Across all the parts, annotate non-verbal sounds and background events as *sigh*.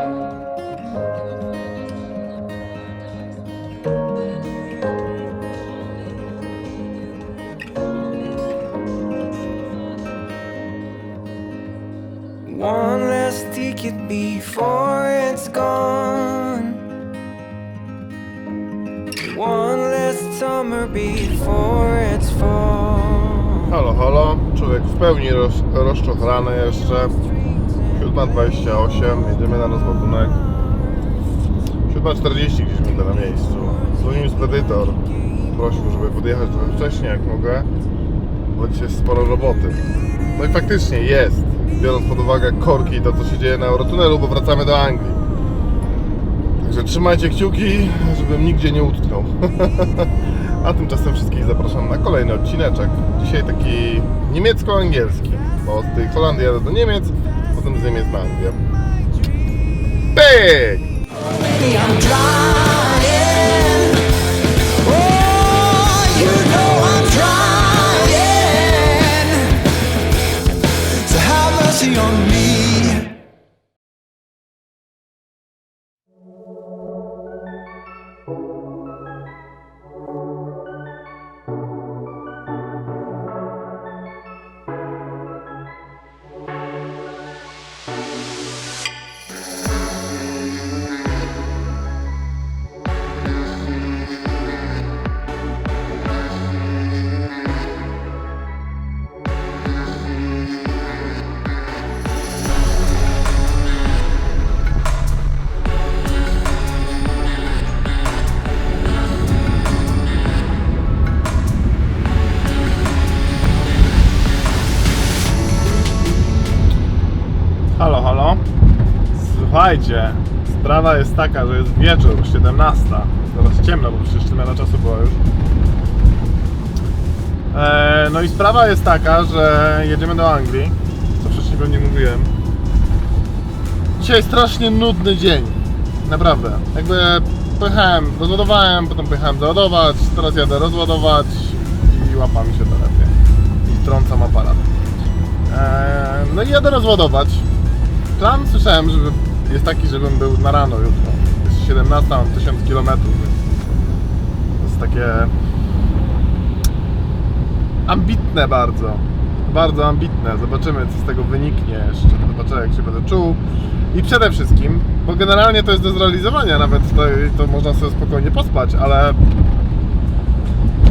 One last ticket before it's gone. One last summer before it's fall. Halo, halo. Człowiek w pełni roz, rozczochrany jeszcze. 7.28, jedziemy na rozładunek. 7.40 gdzieś będę na miejscu. Dzwonił spedytor. Prosił, żeby podjechać trochę wcześniej jak mogę, bo dzisiaj jest sporo roboty. No i faktycznie jest, biorąc pod uwagę korki i to co się dzieje na Eurotunelu, bo wracamy do Anglii. Także trzymajcie kciuki, żebym nigdzie nie utknął. *laughs* A tymczasem wszystkich zapraszam na kolejny odcineczek. Dzisiaj taki niemiecko-angielski, bo z tej Holandii jadę do Niemiec, potem z Niemiec Słuchajcie, sprawa jest taka, że jest wieczór, 17. Teraz ciemno, bo przecież zmiana czasu była już. E, no i sprawa jest taka, że jedziemy do Anglii, co wcześniej pewnie mówiłem. Dzisiaj strasznie nudny dzień. Naprawdę. Jakby pojechałem, rozładowałem, potem pojechałem załadować, teraz jadę rozładować i łapa się telepie. I trącam aparat. Eee, no i jadę rozładować. Plan słyszałem, że jest taki, żebym był na rano jutro. Jest 17, mam 1000 km, więc to jest takie ambitne bardzo. Bardzo ambitne. Zobaczymy, co z tego wyniknie jeszcze. Zobaczę, jak się będę czuł. I przede wszystkim, bo generalnie to jest do zrealizowania, nawet to, to można sobie spokojnie pospać, ale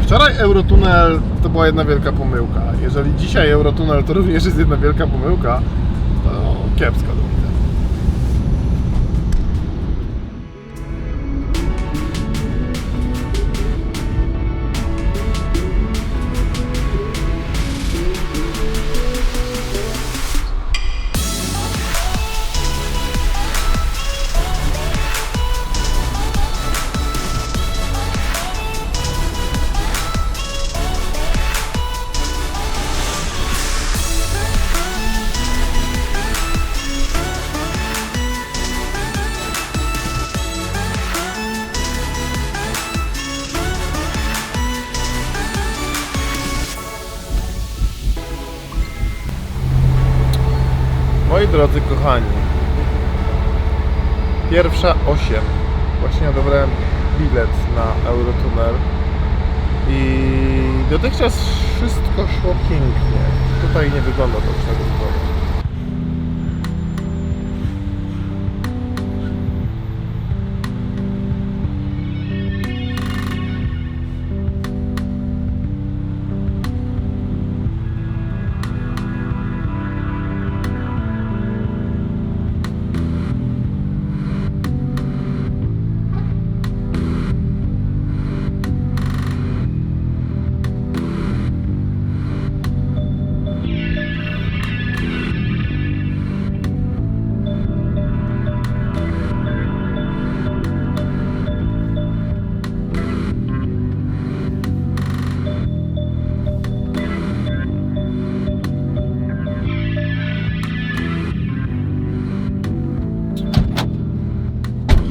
Wczoraj Eurotunnel to była jedna wielka pomyłka. Jeżeli dzisiaj Eurotunnel to również jest jedna wielka pomyłka, to kiepsko Moi drodzy kochani, pierwsza 8. Właśnie odebrałem bilet na Eurotunnel i dotychczas wszystko szło pięknie. Tutaj nie wygląda to już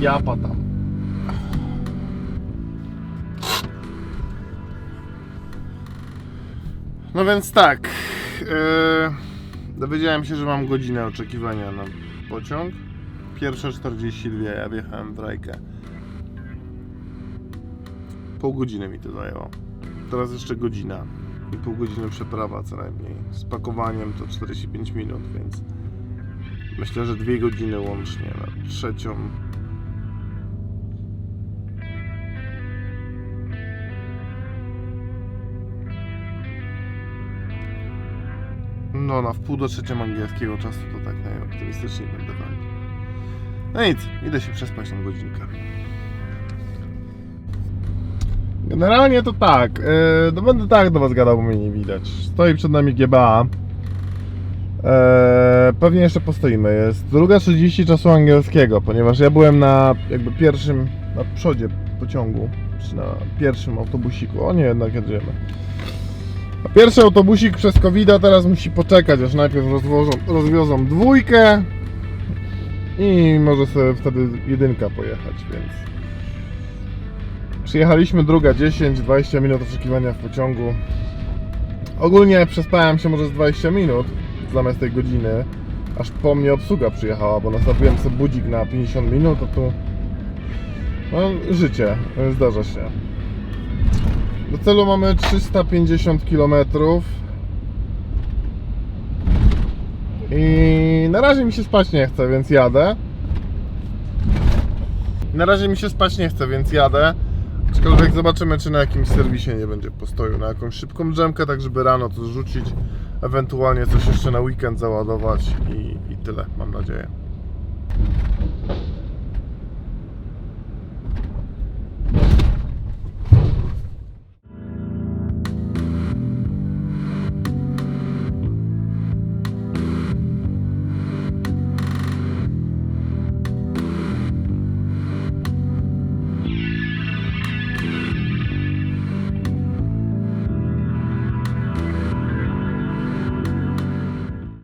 tak wygląda. Ja patam. No więc tak. Yy, dowiedziałem się, że mam godzinę oczekiwania na pociąg. Pierwsze 42, ja wjechałem w Rajkę. Pół godziny mi to zajęło. Teraz jeszcze godzina. I pół godziny przeprawa co najmniej. Z pakowaniem to 45 minut, więc myślę, że dwie godziny łącznie na trzecią. No, na wpół do trzecią angielskiego czasu to tak najoptymistycznie będę walił. No nic, idę się przespać tą godzinkę. Generalnie to tak, yy, no będę tak do Was gadał, bo mnie nie widać. Stoi przed nami GBA. Eee, pewnie jeszcze postoimy. Jest druga 30 czasu angielskiego, ponieważ ja byłem na jakby pierwszym, na przodzie pociągu, czy na pierwszym autobusiku. O nie, jednak jedziemy. Pierwszy autobusik przez covid teraz musi poczekać, aż najpierw rozwożą, rozwiozą dwójkę i może sobie wtedy jedynka pojechać, więc przyjechaliśmy druga 10-20 minut oczekiwania w pociągu. Ogólnie przespałem się może z 20 minut zamiast tej godziny, aż po mnie obsługa przyjechała, bo nastawiłem sobie budzik na 50 minut, a tu no, życie, zdarza się. Do celu mamy 350 km. I na razie mi się spać nie chce, więc jadę. Na razie mi się spać nie chce, więc jadę. Aczkolwiek zobaczymy, czy na jakimś serwisie nie będzie postoju, na jakąś szybką drzemkę, tak żeby rano to zrzucić, ewentualnie coś jeszcze na weekend załadować i, i tyle, mam nadzieję.